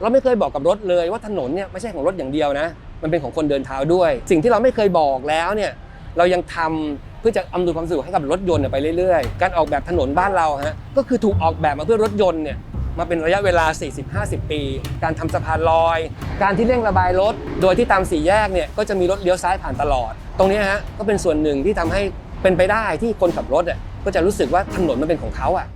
เราไม่เคยบอกกับรถเลยว่าถนนเนี่ยไม่ใช่ของรถอย่างเดียวนะ มันเป็นของคนเดินเท้าด้วย สิ่งที่เราไม่เคยบอกแล้วเนี่ยเรายังทำเพื่อจะอำนวยความสะดวกให้กับรถยนต์ไปเรื่อยๆ การออกแบบถนนบ้านเราฮะก็คือถูกออกแบบมาเพื่อรถยนต์เนี่ยมาเป็นระยะเวลา 40-50 ปี การทำสะพานลอย การที่เร่งระบายรถ โดยที่ตามสี่แยกเนี่ยก็จะมีรถเลี้ยวซ้ายผ่านตลอด ตรงนี้ฮะก็เป็นส่วนหนึ่งที่ทำให้เป็นไปได้ที่คนขับรถอะก็จะรู้สึกว่าถนนมันเป็นของเขาอะ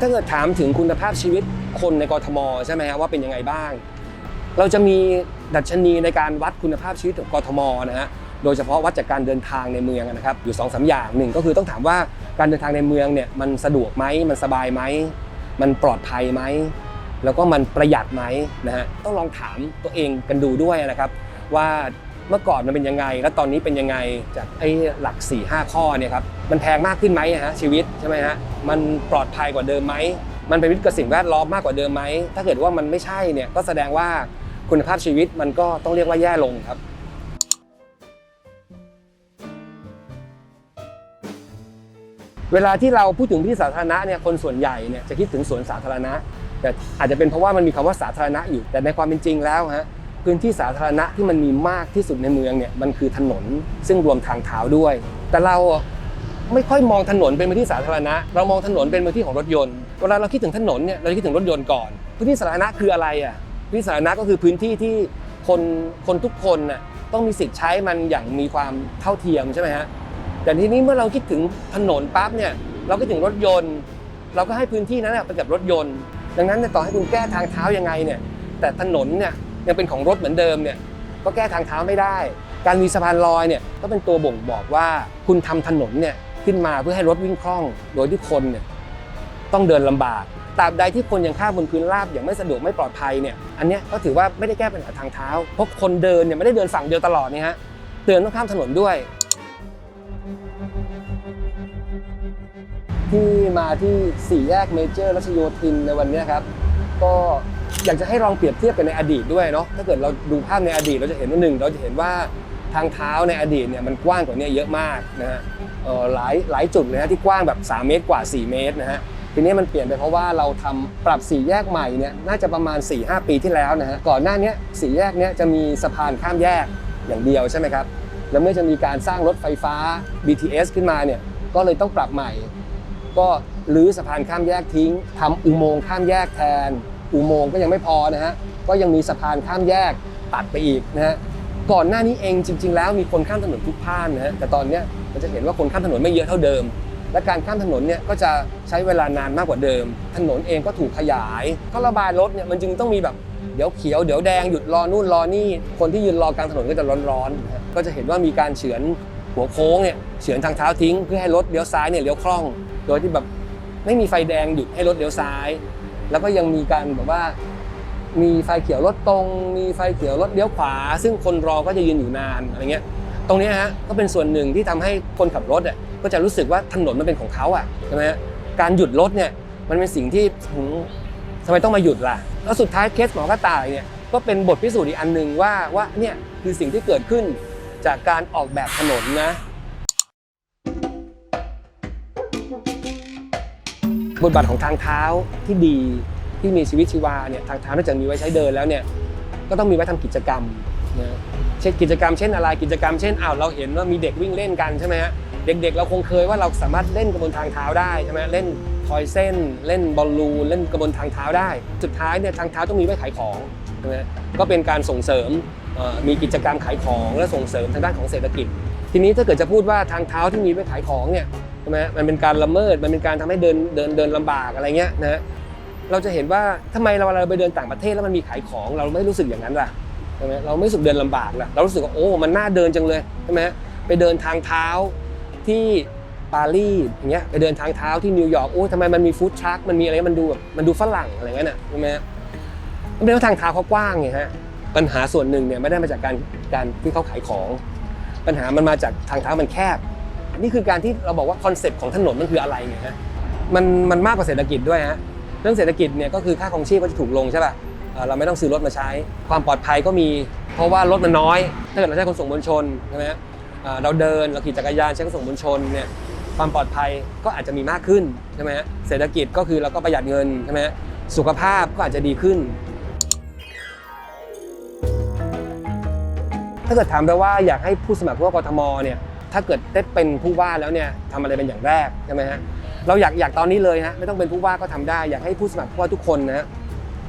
ถ้าเกิดถามถึงคุณภาพชีวิตคนในกรทมใช่ไหมฮะว่าเป็นยังไงบ้าง เราจะมีดัชนีในการวัดคุณภาพชีวิตของกรทมนะฮะโดยเฉพาะวัดจากการเดินทางในเมืองนะครับอยู่2อสอย่างหนึ่งก็คือต้องถามว่าการเดินทางในเมืองเนี่ยมันสะดวกไหมมันสบายไหมมันปลอดภัยไหมแล้วก็มันประหยัดไหมนะฮะต้องลองถามตัวเองกันดูด้วยนะครับว่า เมื่อก่อนมันเป็นยังไง แล้วตอนนี้เป็นยังไงจากไอ้หลัก4 5ข้อเนี่ยครับมันแพงมากขึ้นไหมฮะชีวิตใช่ไหมฮะมันปลอดภัยกว่าเดิมไหมมันเป็นมิตรกับสิ่งแวดล้อมมากกว่าเดิมไหมถ้าเกิดว่ามันไม่ใช่เนี่ยก็แสดงว่าคุณภาพชีวิตมันก็ต้องเรียกว่าแย่ลงครับเวลาที่เราพูดถึงที่สาธารณะเนี่ยคนส่วนใหญ่เนี่ยจะคิดถึงสวนสาธารณะ แต่อาจจะเป็นเพราะว่ามันมีคำว่าสาธารณะอยู่แต่ในความเป็นจริงแล้วฮะ พื้นที่สาธารณะที่มันมีมากที่สุดในเมืองเนี่ยมันคือถนนซึ่งรวมทางเท้าด้วย แต่เราไม่ค่อยมองถนนเป็นพื้นที่สาธารณะ เรามองถนนเป็นพื้นที่ของรถยนต์เวลาเราคิดถึงถนนเนี่ยเราจะคิดถึงรถยนต์ก่อนพื้นที่สาธารณะคืออะไรอะพื้นที่สาธารณะก็คือพื้นที่ที่คนคนทุกคนน่ะต้องมีสิทธิ์ใช้มันอย่างมีความเท่าเทียมใช่ไหมฮะแต่ทีนี้เมื่อเราคิดถึงถนนปั๊บเนี่ยเราก็ถึงรถยนต์ เราก็ให้พื้นที่นั้นไปกับรถยนต์ ดังนั้นต่อให้คุณแก้ทางเท้ายังไงเนี่ยแต่ถนนเนี่ย ยังเป็นของรถเหมือนเดิมเนี่ยก็แก้ทางเท้าไม่ได้ การมีสะพานลอยเนี่ยก็เป็นตัวบ่งบอกว่าคุณทำถนนเนี่ยขึ้นมาเพื่อให้รถวิ่งคล่อง โดยที่คนเนี่ยต้องเดินลำบากตราบใดที่คนยังข้ามบนพื้นราบอย่างไม่สะดวกไม่ปลอดภัยเนี่ยอันนี้ก็ถือว่าไม่ได้แก้ปัญหาทางเท้าเพราะคนเดินเนี่ยไม่ได้เดินฝั่งเดียวตลอดนี่ฮะเดินต้องข้ามถนนด้วย ที่มาที่สี่แยกเมเจอร์รัชโยธินในวันนี้ครับ ก็ อยากจะให้ลองเปรียบเทียบกันในอดีตด้วยเนาะถ้าเกิดเราดูภาพในอดีตเราจะเห็นว่าหนึ่งเราจะเห็นว่าทางเท้าในอดีตเนี่ยมันกว้างกว่านี้เยอะมากนะฮะหลายหลายจุดเลยนะที่กว้างแบบ 3 เมตรกว่า 4 เมตรนะฮะทีนี้มันเปลี่ยนไปเพราะว่าเราทำปรับสี่แยกใหม่เนี่ยน่าจะประมาณ 4-5 ปีที่แล้วนะฮะก่อนหน้านี้สี่แยกเนี้ยจะมีสะพานข้ามแยกอย่างเดียวใช่ไหมครับ แล้วเมื่อจะมีการสร้างรถไฟฟ้า BTS ขึ้นมาเนี่ยก็เลยต้องปรับใหม่ ก็รื้อสะพานข้ามแยกทิ้งทำอุโมงค์ข้ามแยกแทน อุโมงค์ก็ยังไม่พอนะฮะก็ยังมีสะพานข้ามแยกตัดไปอีกนะฮะก่อนหน้านี้เองจริง ๆ แล้วมีคนข้ามถนนทุกพานนะฮะแต่ตอนเนี้ยเราจะเห็นว่าคนข้ามถนนไม่เยอะเท่าเดิม และการข้ามถนนเนี่ยก็จะใช้เวลานานมากกว่าเดิม ถนนเองก็ถูกขยายก็ระบายรถเนี่ยมันจึงต้องมีแบบเดี๋ยวเขียวเดี๋ยวแดงหยุดรอนู่นรอนี่คนที่ยืนรอกลางถนนก็จะร้อนๆนะก็จะเห็นว่ามีการเฉือนหัวโค้งเนี่ยเฉือนทางเท้าทิ้ง เพื่อให้รถเลี้ยวซ้ายเนี่ยเลี้ยวคล่อง โดยที่แบบไม่มีไฟแดงหยุดให้รถเลี้ยวซ้าย แล้วก็ยังมีการแบบว่า มีไฟเขียวรถตรง มีไฟเขียวรถเลี้ยวขวา ซึ่งคนรอก็จะยืนอยู่นานอะไรเงี้ย ตรงนี้ฮะก็เป็นส่วนหนึ่งที่ทำให้คนขับรถอะก็จะรู้สึกว่าถนนมันเป็นของเขาอะใช่ไหมฮะการหยุดรถเนี่ยมันเป็นสิ่งที่ทำไมต้องมาหยุดล่ะ แล้วสุดท้ายเคสหมอกระต่ายเนี่ยก็เป็นบทพิสูจน์อีกอันหนึ่งว่าว่าเนี่ยคือสิ่งที่เกิดขึ้นจากการออกแบบถนนนะ บทบาทของทางเท้าที่ดีที่มีชีวิตชีวาเนี่ยทางเท้านอกจากมีไว้ใช้เดินแล้วเนี่ยก็ต้องมีไว้ทำกิจกรรมนะเช่นกิจกรรมเช่นอะไรกิจกรรมเช่นอ้าวเราเห็นว่ามีเด็กวิ่งเล่นกันใช่ไหมฮะเด็กๆ เราคงเคยว่าเราสามารถเล่นกระบนทางเท้าได้ใช่ไหมเล่นทอยเส้น เล่นบอลลูนเล่นกระบนทางเท้าได้ สุดท้ายเนี่ยทางเท้าต้องมีไว้ขายของใช่ไหมก็เป็นการส่งเสริมมีกิจกรรมขายของและส่งเสริมทางด้านของเศรษฐกิจ ทีนี้ถ้าเกิดจะพูดว่าทางเท้าที่มีไว้ขายของเนี่ย ช่ไหมมันเป็นการละเมิด มันเป็นการทำให้เดินเดินเดินลำบากอะไรเงี้ยนะฮะเราจะเห็นว่าทำไมเราเราไปเดินต่างประเทศแล้วมันมีขายของเราไม่รู้สึกอย่างนั้นล่ะใช่ไหมเราไม่รู้สึกเดินลำบากล่ะเรารู้สึกว่าโอ้มันน่าเดินจังเลยใช่ไหมไปเดินทางเท้าที่ปารีสอย่างเงี้ยไปเดินทางเท้าที่นิวยอร์กโอ้ทำไมมันมีฟู้ดทรัคมันมีอะไรมันดูแบบมันดูฝรั่งอะไรเงี้ยน่ะใช่ไหมมันเป็นเพราะทางเท้าเขากว้างไงฮะปัญหาส่วนหนึ่งเนี่ยไม่ได้มาจากการการที่เขาขายของ ปัญหามันมาจากทางเท้ามันแคบ นี่คือการที่เราบอกว่าคอนเซปต์ของถนนมันคืออะไรไงฮะมันมันมากกว่าเศรษฐกิจด้วยฮะเรื่องเศรษฐกิจเนี่ยก็คือค่าของชีพก็จะถูกลงใช่ป่ะเราไม่ต้องซื้อรถมาใช้ ความปลอดภัยก็มี เพราะว่ารถมันน้อย ถ้าเกิดเราใช้ขนส่งมวลชนใช่ไหมเราเดินเราขี่จักรยานใช้ขนส่งมวลชนเนี่ยความปลอดภัยก็อาจจะมีมากขึ้นใช่ไหมเศรษฐกิจก็คือเราก็ประหยัดเงินใช่ไหมสุขภาพก็อาจจะดีขึ้น ถ้าเกิดถามไปว่าอยากให้ผู้สมัครผู้ว่ากทมเนี่ย ถ้าเกิดได้เป็นผู้ว่าแล้วเนี่ยทำอะไรเป็นอย่างแรกใช่ไหมฮะเราอยากอยากตอนนี้เลยฮะไม่ต้องเป็นผู้ว่าก็ทำได้ อยากให้ผู้สมัครผู้ว่าทุกคนนะ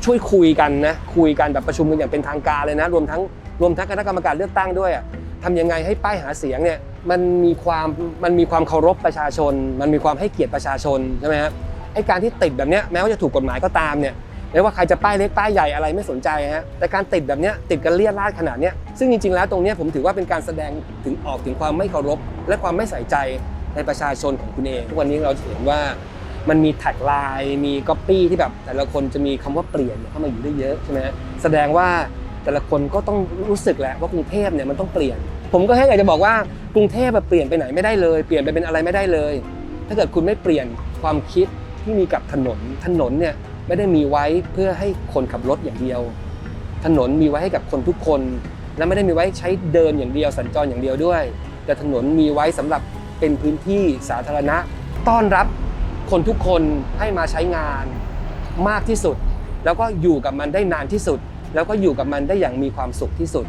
ช่วยคุยกันนะคุยกันแบบประชุมกันอย่างเป็นทางการเลยนะรวมทั้งรวมทั้งคณะกรรมการเลือกตั้งด้วยอะทำยังไงให้ป้ายหาเสียงเนี่ยมันมีความมันมีความเคารพประชาชน มันมีความให้เกียรติประชาชนใช่ไหมฮะไอการที่ติดแบบเนี้ยแม้ว่าจะถูกกฎหมายก็ตามเนี่ย ไม่ว่าใครจะป้ายเล็กป้ายใหญ่อะไรไม่สนใจฮะแต่การติดแบบเนี้ยติดกันเลี่ยราดขนาดเนี้ยซึ่งจริงๆแล้วตรงเนี้ยผมถือว่าเป็นการแสดงถึงออกถึงความไม่เคารพ และความไม่ใส่ใจในประชาชนของคุณเองทุกวันนี้เราเห็นว่ามันมีแท็กไลน์มีก๊อปปี้ที่แบบแต่ละคนจะมีคำว่าเปลี่ยนเข้ามาอยู่ได้เยอะใช่ไหมแสดงว่าแต่ละคนก็ต้องรู้สึกแหละว่ากรุงเทพเนี่ยมันต้องเปลี่ยน ผมก็แค่อยากจะบอกว่ากรุงเทพแบบเปลี่ยนไปไหนไม่ได้เลย เปลี่ยนไปเป็นอะไรไม่ได้เลย ถ้าเกิดคุณไม่เปลี่ยนความคิดที่มีกับถนนถนนเนี่ย ไม่ได้มีไว้เพื่อให้คนขับรถอย่างเดียว ถนนมีไว้ให้กับคนทุกคน และไม่ได้มีไว้ใช้เดินอย่างเดียวสัญจรอย่างเดียวด้วย แต่ถนนมีไว้สำหรับเป็นพื้นที่สาธารณะ ต้อนรับคนทุกคนให้มาใช้งานมากที่สุด แล้วก็อยู่กับมันได้นานที่สุด แล้วก็อยู่กับมันได้อย่างมีความสุขที่สุด